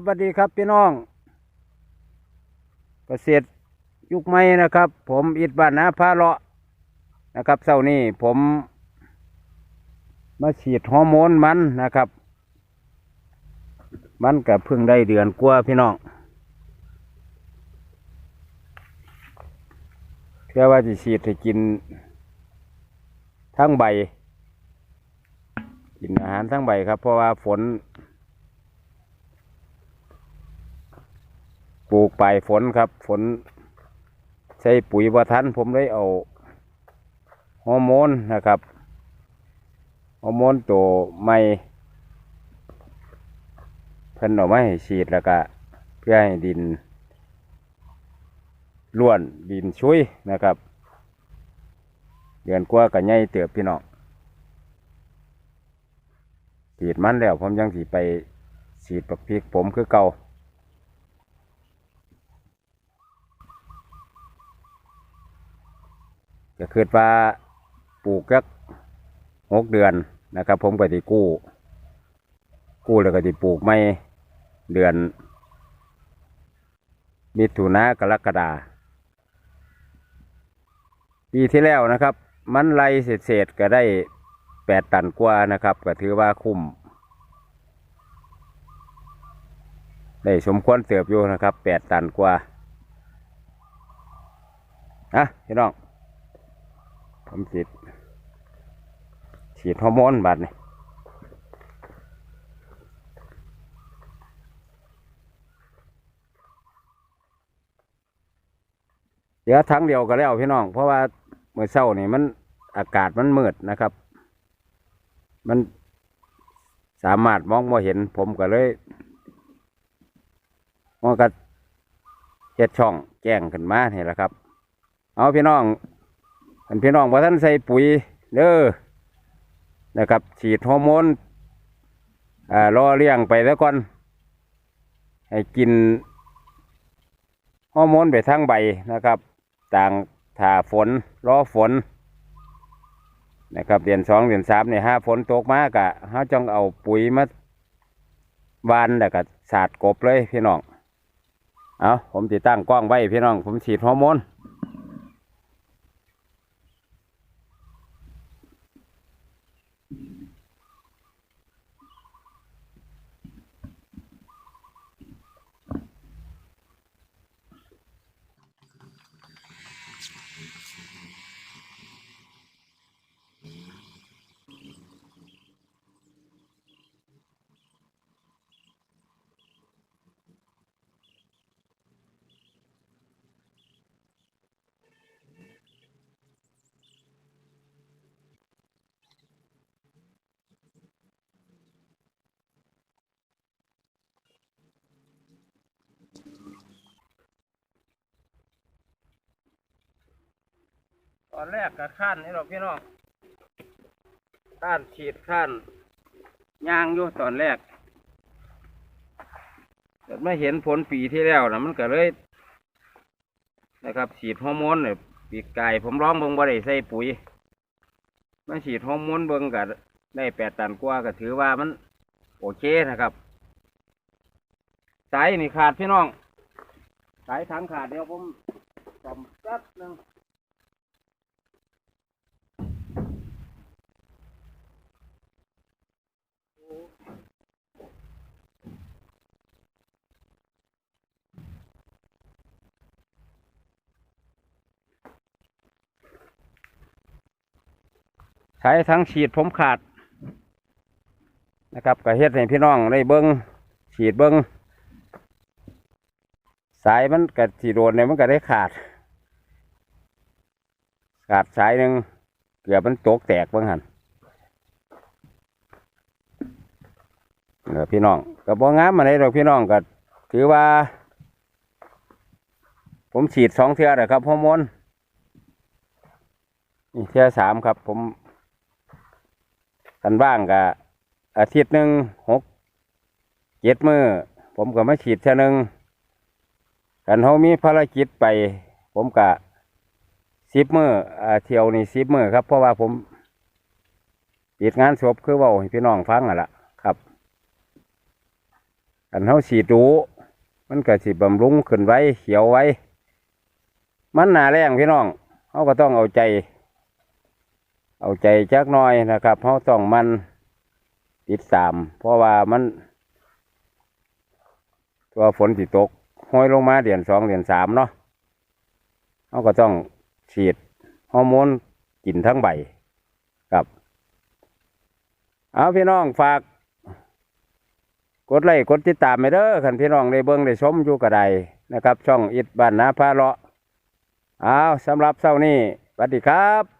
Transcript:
ครับสวัสดีครับพี่น้อง เกษตรยุคใหม่นะครับ ผมอิดบ้านนาพาเลาะนะครับเช้านี้ผม มาฉีดฮอร์โมนมันนะครับ มันกับเพิ่งได้เดือนกว่าพี่น้องเพื่อว่าจะฉีดให้กิน ทั้งใบ กินอาหารทั้งใบครับ เพราะว่าฝน ปลูกปลายฝนครับ ฝน ใช้ปุ๋ยบ่ทันผมเลยเอาฮอร์โมนนะครับฮอร์โมนตัวใหม่เพิ่นเอามาให้ฉีดแล้วก็ เพื่อให้ดินล้วนดินชุยนะครับ เดือนกว่าก็ใหญ่เติบพี่น้องฉีดมันแล้วผมยังสิไปฉีดปักพริกผมคือเก่า ก็คือว่าปลูกสักหกเดือนนะครับ ผมก็ที่กู้ กู้แล้วก็ที่ปลูกไม่เดือน มิถุนากรกฎาปีที่แล้วนะครับ มันไรเศษๆก็ได้แปดตันกว่านะครับ ก็ถือว่าคุ้มได้สมควรเติบอยู่นะครับแปดตันกว่าอะพี่น้อง ผมฉีดฉีดฮอร์โมนบัดนี่เดี๋ยวทั้งเดียวก็แล้วพี่น้อง เพราะว่าเมื่อเช้านี่มันอากาศมันมืดนะครับ มันสามารถมองม่เห็นผมก็เลยมองก็เฮ็ดช่องแจ้งขึ้นมาเนี่แหละครับ เอาพี่น้อง อันพี่น้องว่าท่านใส่ปุ๋ยเด้อนะครับฉีดฮอร์โมนอ่ารอเลี้ยงไปแล้วก่อน ให้กินฮอร์โมนไปทั้งใบนะครับ ต่างถ่าฝนรอฝนนะครับเดือนสองเดือนสามเนี่ยห้าฝนตกมากอะเขาจ้องเอาปุ๋ยมาวานแล้วก็สาดกบเลยพี่น้อง เอาผมติดตั้งกล้องไว้พี่น้อง ผมฉีดฮอร์โมน อนแรกก็ขั้นนี่หรอกพี่น้องขั้นฉีดขั้นย่างอยู่ตอนแรกแต่ไม่เห็นผลปีที่แล้วนะมันก็เลย นะครับ ฉีดฮอร์โมนเนี่ยปีกไก่ผมร้องเบิ่งบ่ได้ใส่ปุ๋ยมาฉีดฮอร์โมนเบิ่งก็ได้แปดตันกว่าก็ถือว่ามัน โอเคนะครับสายนี่ขาดพี่น้อง สายทางขาดเดี๋ยวผมซ่อมแป๊บหนึง ใช้ทั้งฉีดผมขาดนะครับก็เฮ็ดให้พี่น้องได้เบิ้งฉีดเบิ้งสายมันกับสีโดนเนี่ยมันก็ได้ขาด ขาดสายหนึ่งเกือบมันตกแตกบ้างหันเออพี่น้องก็บ่งามมาไหนหรอกพี่น้องก็ถือว่า ผมฉีดสองเทือนะครับฮอร์โมนนี่เทือสามครับ ผม กันบ้างกะอาทิตย์หนึ่งหกเจ็ดมือผมก็มาฉีดเท่านึงกันเขามีภารกิจไป ผมกะสิบมืออเที่ยวนี่สิบมือครับ เพราะว่าผมปิดงานศพคือว่าพี่น้องฟังอะล่ะครับอันเฮาฉีดดูมันก็สิบำรุงขึ้นไว้ เขียวไว้ มันหนาแรงพี่น้องเฮาก็ต้องเอาใจ เอาใจจักหน่อยนะครับเฮาต้องมันติดตาม เพราะว่ามัน ตัวฝนสิตกห้อยลงมาเดือนสองเดือนสามเนาะเขาก็ต้องฉีดฮอร์โมนกินทั้งใบครับ เอาพี่น้องฝาก กดไลค์กดติดตามไปเด้อคันพี่น้องได้เบิ่งได้ชมอยู่กระไดนะครับ ช่องอิดบ้านนาพาเลาะเอาสำหรับเช้านี้สวัสดีครับ